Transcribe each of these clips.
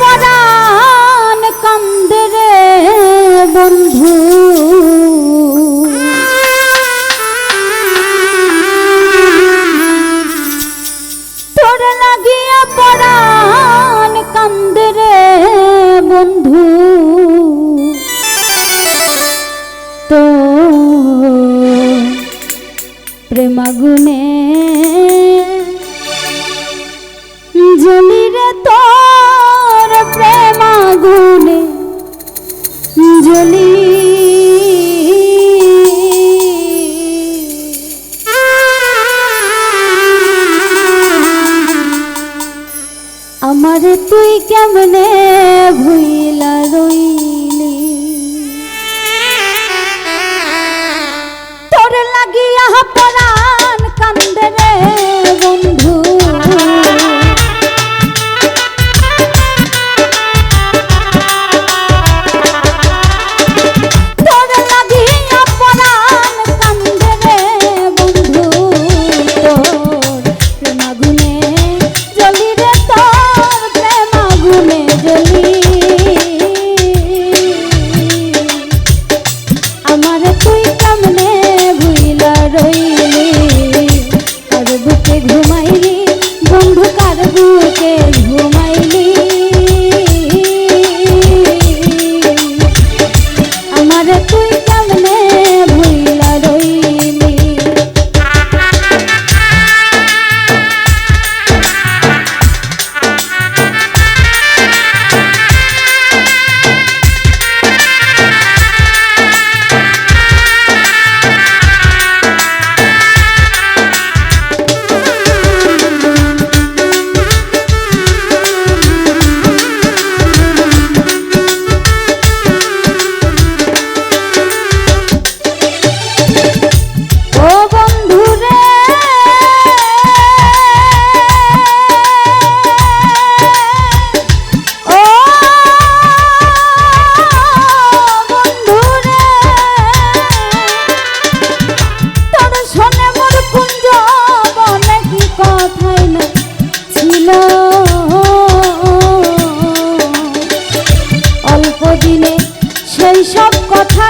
পরাণ কান্দে বন্ধু। তোর লাগিয়া পরাণ কান্দে বন্ধু। জলি ঘুমাইলি বন্ধু কার বুকে ঘুমাইলি।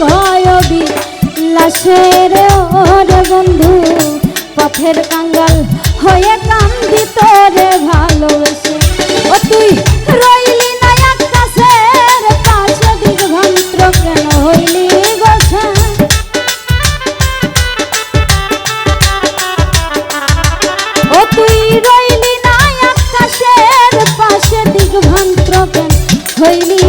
কয়বি? লাশের বন্ধু, পথের কাঙ্গাল হয়ে কান্দি তোরে ভালোবেসে। ও তুই রইলি না এক কাছের পাশে কেন হইলি তুই রইলি না পাশে কেন হইলি